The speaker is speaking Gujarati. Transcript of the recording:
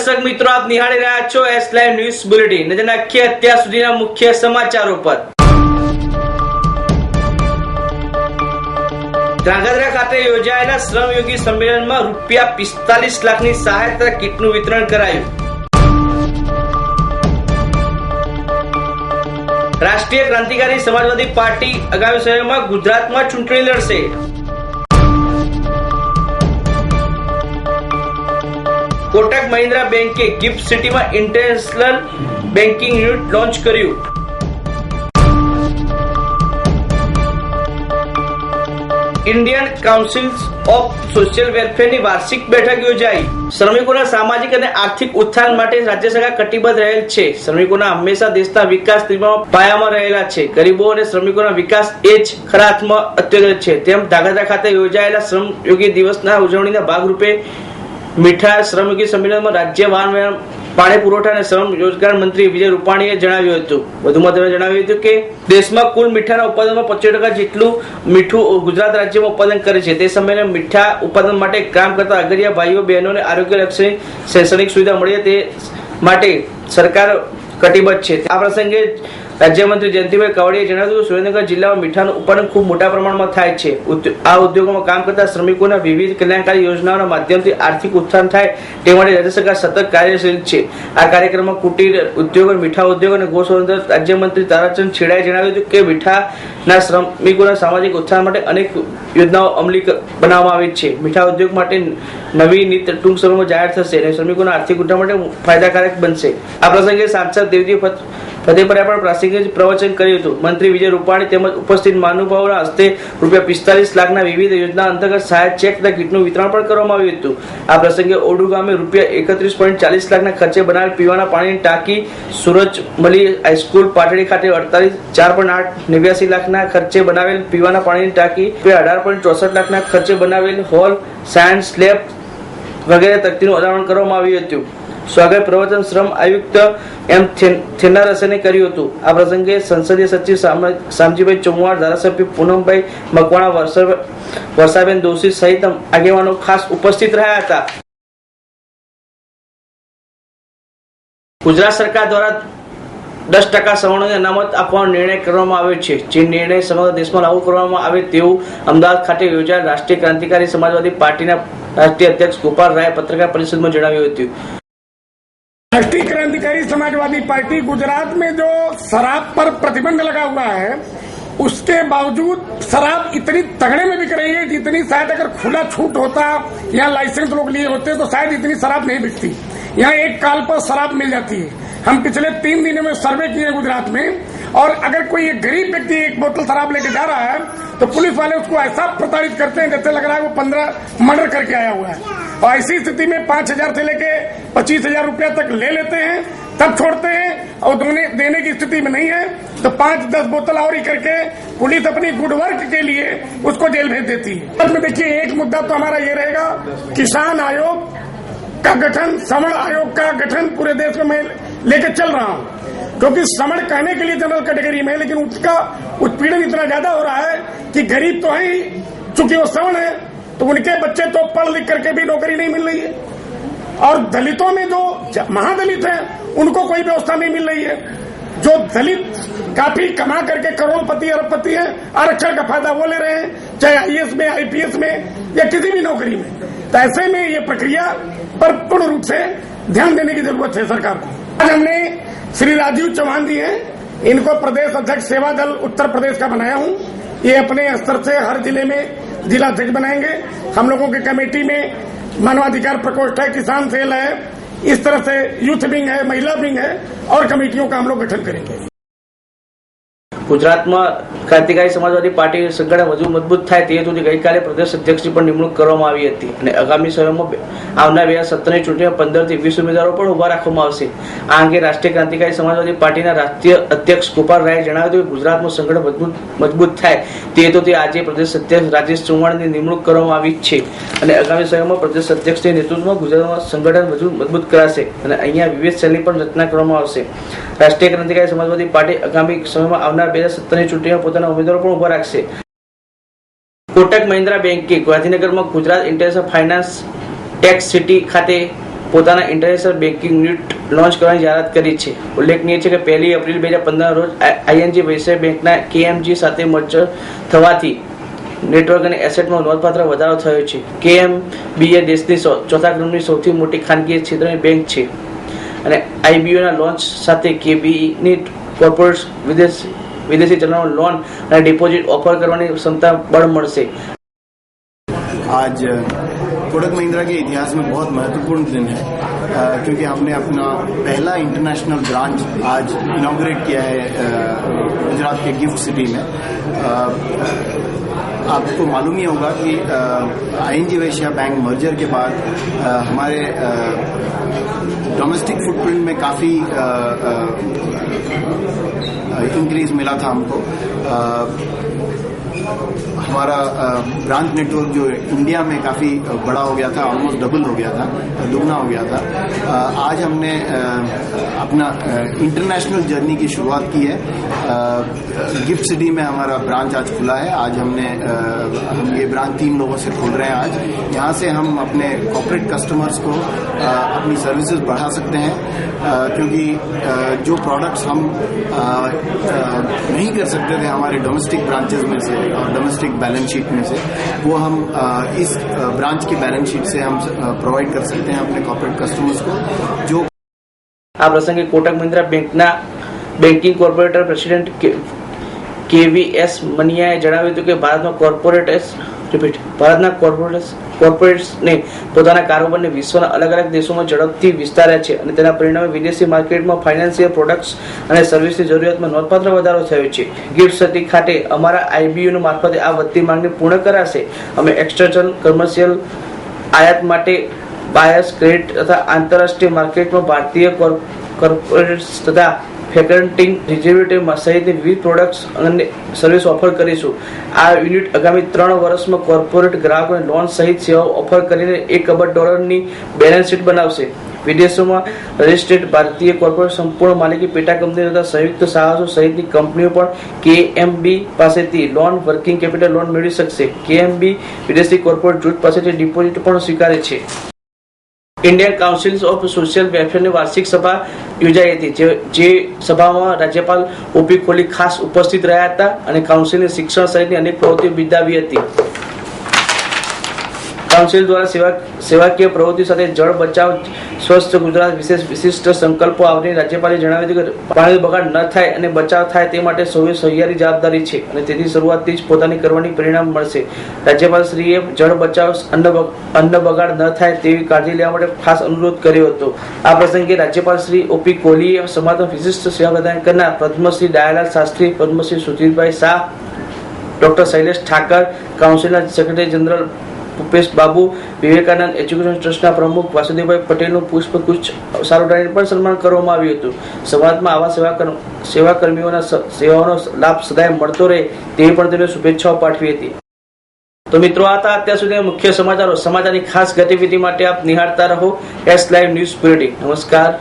દર્શક મિત્રો, આપ નિહાળી રહ્યા છો એસ ન્યૂઝ બુલેટિન નજર નાખીએ અત્યાર સુધીના મુખ્ય સમાચારો પર. ધ્રાંગધ્રા ખાતે યોજાયેલા શ્રમયોગી સંમેલનમાં રૂપિયા પિસ્તાલીસ લાખની સહાયતા કીટનું વિતરણ કરાયું. રાષ્ટ્રીય ક્રાંતિકારી સમાજવાદી પાર્ટી આગામી સમયમાં ગુજરાતમાં ચૂંટણી લડશે. કોટક મહિન્દ્રા બેંકે ગિફ્ટ સિટીમાં ઇન્ટરનેશનલ બેન્કિંગ યુનિટ લોન્ચ કર્યું. ઇન્ડિયન કાઉન્સિલ ઓફ સોશિયલ વેલફેરની વાર્ષિક બેઠક યોજાઈ. શ્રમિકોના સામાજિક અને આર્થિક ઉત્થાન માટે રાજ્ય સરકાર કટિબદ્ધ રહેલ છે. શ્રમિકોના હંમેશા દેશના વિકાસ પાયામાં રહેલા છે. ગરીબો અને શ્રમિકોના વિકાસ એ જ ખરા અર્થમાં છે. તેમ ધાગાધા ખાતે યોજાયેલા શ્રમ યોગી દિવસના ઉજવણીના ભાગરૂપે મીઠા શ્રમિકી સંમેલનમાં રાજ્ય વાહન પાણી પુરવઠા અને શ્રમ રોજગાર મંત્રી વિજય રૂપાણીએ જણાવ્યું હતું. વધુમાં તેમણે જણાવ્યું હતું કે દેશમાં કુલ મીઠાના ઉત્પાદનમાં પચીસ ટકા જેટલું મીઠું ગુજરાત રાજ્યમાં ઉત્પાદન કરે છે. તે સમયે મીઠા ઉત્પાદન માટે કામ કરતા અગરિયા ભાઈઓ, બહેનોને આરોગ્યલક્ષી શૈક્ષણિક સુવિધા મળે તે માટે સરકાર કટિબદ્ધ છે. આ પ્રસંગે રાજ્યમંત્રી જયંતિભાઈ કવાડીએ જણાવ્યું કે સુરેન્દ્રનગર જિલ્લામાં મીઠાનું ઉત્પાદન ખૂબ મોટા પ્રમાણમાં થાય છે. આ ઉદ્યોગોમાં કામ કરતા શ્રમિકોના વિવિધ કલ્યાણકારી યોજનાઓના માધ્યમથી આર્થિક ઉત્થાન થાય તે માટે રાજ્ય સરકાર સતત કાર્યશીલ છે. આ કાર્યક્રમમાં કુટીર ઉદ્યોગો, મીઠા ઉદ્યોગ અને ગોસંવર્ધન રાજ્યમંત્રી તારાચંદ છેડાએ જણાવ્યું હતું કે મીઠાના શ્રમિકોના સામાજિક ઉત્થાન માટે અનેક યોજનાઓ અમલી બનાવવામાં આવી છે. મીઠા ઉદ્યોગ માટે નવી નીતિ ટૂંક સમયમાં જાહેર થશે અને શ્રમિકોના આર્થિક ઉત્થાન માટે ફાયદાકારક બનશે. આ પ્રસંગે સાંસદ દેવજી ફત- પણ પ્રાસંગિક પ્રવચન કર્યું હતું. મંત્રી વિજય રૂપાણી તેમજ ઉપસ્થિત મહાનુભાવોના હસ્તે રૂપિયા પિસ્તાલીસ લાખના વિવિધ યોજના અંતર્ગત સહાય ચેક તથા કીટનું વિતરણ પણ કરવામાં આવ્યું હતું. આ પ્રસંગે ઓડુ ગામે રૂપિયા એકત્રીસ પોઈન્ટ ચાલીસ લાખના ખર્ચે બનાવેલ પીવાના પાણીની ટાંકી સુરજમલી હાઈસ્કૂલ પાટડી ખાતે અડતાલીસ, ચાર પોઈન્ટ આઠ, નેવ્યાસી લાખના ખર્ચે બનાવેલ પીવાના પાણીની ટાંકી અઢાર પોઈન્ટ ચોસઠ લાખના ખર્ચે બનાવેલ હોલ, સાયન્સ લેબ વગેરે તકતીનું અનાવરણ કરવામાં આવ્યું હતું. સ્વાગત પ્રવચન શ્રમ આયુક્ત એમ થેનારસને કર્યું હતું. આ પ્રસંગે સંસદીય સચિવ શામજીભાઈ ચૌહાણ ધારાસભ્ય પૂનમભાઈ મકવાણા વર્ષાબેન દોશી સહિત આગેવાનો ખાસ ઉપસ્થિત રહ્યા હતા. ગુજરાત સરકાર દ્વારા દસ ટકા સવર્ણોને અનામત આપવાનો નિર્ણય કરવામાં આવ્યો છે. જે નિર્ણય સમગ્ર દેશમાં લાગુ કરવામાં આવે તેવું અમદાવાદ ખાતે યોજાયેલ રાષ્ટ્રીય ક્રાંતિકારી સમાજવાદી પાર્ટીના રાષ્ટ્રીય અધ્યક્ષ ગોપાલ રાય પત્રકાર પરિષદમાં જણાવ્યું હતું. राष्ट्रीय क्रांतिकारी समाजवादी पार्टी गुजरात में जो शराब पर प्रतिबंध लगा हुआ है, उसके बावजूद शराब इतनी तगड़े में बिक रही है जितनी शायद अगर खुला छूट होता या लाइसेंस लोग लिए होते तो शायद इतनी शराब नहीं बिकती। यहाँ एक काल पर शराब मिल जाती है। हम पिछले तीन दिनों में सर्वे किए गुजरात में और अगर कोई एक गरीब व्यक्ति एक बोतल शराब लेके जा रहा है तो पुलिस वाले उसको ऐसा प्रताड़ित करते हैं जैसे लग रहा है वो पंद्रह मर्डर करके आया हुआ है। और ऐसी स्थिति में पाँच हज़ार से लेके पच्चीस हज़ार रूपया तक ले लेते हैं, तब छोड़ते हैं, और दोने देने की स्थिति में नहीं है तो पाँच दस बोतल और ही करके पुलिस अपनी गुड वर्क के लिए उसको जेल भेज देती है। में देखिए, एक मुद्दा तो हमारा ये रहेगा, किसान आयोग का गठन, श्रवण आयोग का गठन पूरे देश में मैं लेके चल रहा हूँ। क्योंकि श्रवण कहने के लिए जनरल कैटेगरी में लेकिन उसका उत्पीड़न इतना ज़्यादा हो रहा है कि गरीब तो है ही। चूँकि वो श्रवण है तो उनके बच्चे तो पढ़ लिख करके भी नौकरी नहीं मिल रही है। और दलितों में जो महादलित हैं, उनको कोई व्यवस्था नहीं मिल रही है। जो दलित काफ़ी कमा करके करोड़पति, अरबपति हैं, आरक्षण का फ़ायदा वो ले रहे हैं, चाहे आईएएस में आईपीएस में, या किसी भी नौकरी में। तो ऐसे में ये प्रक्रिया पर पूर्ण रूप से ध्यान देने की ज़रूरत है सरकार को। आज हमने श्री राजीव चौहान जी हैं। इनको प्रदेश अध्यक्ष सेवा दल उत्तर प्रदेश का बनाया हूँ। ये अपने स्तर से हर ज़िले में जिला अध्यक्ष बनाएँगे। हम लोगों की कमेटी में मानवाधिकार प्रकोष्ठ है, किसान सेल है, इस तरह से यूथ विंग है, महिला विंग है, और कमेटियों का हम लोग गठन करेंगे। ગુજરાતમાં ક્રાંતિકારી સમાજવાદી પાર્ટી સંગઠન વધુ મજબૂત થાય તે હેતુથી ગઈકાલે પ્રદેશ અધ્યક્ષની પણ નિમણૂક કરવામાં આવી હતી. અને આગામી સમયમાં આવનાર બે હજાર ચૂંટણીમાં પંદરથી વીસ ઉમેદવારો પણ ઊભા રાખવામાં આવશે. આ અંગે રાષ્ટ્રીય ક્રાંતિકારી સમાજવાદી પાર્ટીના રાષ્ટ્રીય અધ્યક્ષ ગોપાલ રાયે જણાવ્યું હતું કે ગુજરાતમાં સંગઠન મજબૂત મજબૂત થાય તે હેતુથી આજે પ્રદેશ અધ્યક્ષ રાજેશ ચૌહાણની નિમણૂક કરવામાં આવી છે. અને આગામી સમયમાં પ્રદેશ અધ્યક્ષની નેતૃત્વમાં ગુજરાતમાં સંગઠન વધુ મજબૂત કરાશે અને અહીંયા વિવિધ સેલની પણ રચના કરવામાં આવશે. રાષ્ટ્રીય ક્રાંતિકારી સમાજવાદી પાર્ટી આગામી સમયમાં આવનાર બે હજાર સત્તરની ચૂંટણીમાં પોતાના ઉમેદવારો પણ ઊભા રાખશે. કોટક મહિન્દ્રા બેંકે ગાંધીનગરમાં Gujarat international finance tech city ખાતે પોતાના ઇન્ટરનેશનલ બેન્કિંગ યુનિટ લોન્ચ કરવાની જાહેરાત કરી છે. ઉલ્લેખનીય છે કે પહેલી એપ્રિલ બે હજાર પંદર રોજ આઈએનજી વૈશ્ય બેંકના કેએમજી સાથે મર્જર થવાથી નેટવર્ક અને એસેટમાં નોંધપાત્ર વધારો થયો છે. કેએમબી એ દેશની ચોથા ક્રમની સૌથી મોટી ખાનગી ક્ષેત્રની બેંક છે. અને આઈબીઓના લોન્ચ સાથે કેબીની કોર્પોરેટ વિદેશ વિદેશી ચલણો લોન અને ડિપોઝિટ ઓફર કરવાની ક્ષમતા બળ મળશે आज कोटक महिंद्रा के इतिहास में बहुत महत्वपूर्ण दिन है अ, क्योंकि हमने अपना पहला इंटरनेशनल ब्रांच आज इनाग्रेट किया है अ, गुजरात के गिफ्ट सिटी में अ, आपको मालूम ही होगा कि आईएनजी वैश्या बैंक मर्जर के बाद अ, हमारे डोमेस्टिक फुटप्रिंट में काफ़ी इंक्रीज मिला था हमको। अ, हमारा ब्रांच नेटवर्क जो इंडिया में काफ़ी बड़ा हो गया था ऑलमोस्ट डबल हो गया था दुगना हो गया था। आज हमने अपना इंटरनेशनल जर्नी की शुरुआत की है। गिफ्ट सिटी में हमारा ब्रांच आज खुला है। आज हमने हम ये ब्रांच तीन लोगों से खोल रहे हैं आज यहाँ से हम अपने कॉर्पोरेट कस्टमर्स को अ, अपनी सर्विसेज बढ़ा सकते हैं अ, क्योंकि अ, जो प्रोडक्ट्स हम अ, अ, नहीं कर सकते थे हमारे डोमेस्टिक ब्रांचेस में से और डोमेस्टिक बैलेंस शीट में से वो हम अ, इस अ, ब्रांच की बैलेंस शीट से हम प्रोवाइड कर सकते हैं अपने कॉर्पोरेट कस्टमर्स को जो આ પ્રસંગે કોટક મહિન્દ્રા બેંકના બેન્કિંગ કોર્પોરેટર પ્રેસિડેન્ટ કેવીએસ મનિયાએ જણાવ્યું હતું કે ભારતમાં કોર્પોરેટ રિપીટ ભારતના કોર્પોરેટ કોર્પોરેટ્સને પોતાના કારોબારને વિશ્વના અલગ અલગ દેશોમાં ઝડપથી વિસ્તાર્યા છે અને તેના પરિણામે વિદેશી માર્કેટમાં ફાઇનાન્સિયલ પ્રોડક્ટ્સ અને સર્વિસની જરૂરિયાતમાં નોંધપાત્ર વધારો થયો છે. ગિફ્ટ સિટી ખાતે અમારા આઈબીયુ મારફતે આ વધતી માંગને પૂર્ણ કરાશે. અમે એક્સટર્નલ કમર્શિયલ આયાત માટે બાયસ ક્રેડિટ તથા આંતરરાષ્ટ્રીય માર્કેટમાં ભારતીય કોર- કોર્પોરેટ્સ તથા ફેકલ્ટિંગ રિઝર્વેટિવ સહિતની વિવિધ પ્રોડક્ટ્સ અને સર્વિસ ઓફર કરીશું. આ યુનિટ આગામી ત્રણ વર્ષમાં કોર્પોરેટ ગ્રાહકોને લોન સહિત સેવાઓ ઓફર કરીને એક અબજ ડોલરની બેલેન્સ શીટ બનાવશે. વિદેશોમાં રજિસ્ટ્રેડ ભારતીય કોર્પોરેટ સંપૂર્ણ માલિકી પેટા કંપની તથા સંયુક્ત સાહસો સહિતની કંપનીઓ પણ કેએમબી પાસેથી લોન વર્કિંગ કેપિટલ લોન મેળવી શકશે. કેએમબી વિદેશી કોર્પોરેટ જૂથ પાસેથી ડિપોઝિટ પણ સ્વીકારે છે. ઇન્ડિયન કાઉન્સિલ ઓફ સોશિયલ વેલફેરની વાર્ષિક સભા યોજાઈ હતી. જે જે સભામાં રાજ્યપાલ ઓપી કોહલી ખાસ ઉપસ્થિત રહ્યા હતા અને કાઉન્સિલની શિક્ષણ સહિતની અનેક પ્રવૃત્તિઓ બિરદાવી હતી. કાઉન્સિલ દ્વારા સેવા સેવાકીય પ્રવૃત્તિ સાથે જળ બચાવ, સ્વસ્થ ગુજરાત વિશેષ વિશિષ્ટ સંકલ્પો આવરી રાજ્યપાલે જણાવ્યું કે પાણી બગાડ ન થાય અને બચાવ થાય તે માટે સૌએ સહિયારી જવાબદારી છે અને તેથી શરૂઆતથી જ પોતાની કરવાની પરિણામ મળશે. રાજ્યપાલ શ્રીએ જળ બચાવ, અન્ન અન્ન બગાડ ન થાય તેવી કાળજી લેવા માટે ખાસ અનુરોધ કર્યો હતો. આ પ્રસંગે રાજ્યપાલ શ્રી ઓપી કોહલીએ સમાજમાં વિશિષ્ટ સેવા પ્રદાન કરનાર Padmashri Dayalal Shastri, Padmashri Sudhirbhai Shah, doctor Shailesh Thakar, કાઉન્સિલના secretary general Bhupesh Babu, Vivekananda education ટ્રસ્ટના પ્રમુખ વાસુદેવભાઈ પટેલનું પુષ્પગુચ્છ સારોડાને પણ સન્માન કરવામાં આવ્યું હતું. સમાજમાં આવા સેવા સેવાકર્મીઓના સેવા કર્મીઓના સેવાઓનો લાભ સદાય મળતો રહે તેવી પણ તેમને શુભેચ્છાઓ પાઠવી હતી. તો મિત્રો, આ હતા અત્યાર સુધી મુખ્ય સમાચારો. સમાચારની ખાસ ગતિવિધિ માટે આપ નિહાળતા રહો. એસ લાઈવ ન્યૂઝ બુલેટિન નમસ્કાર.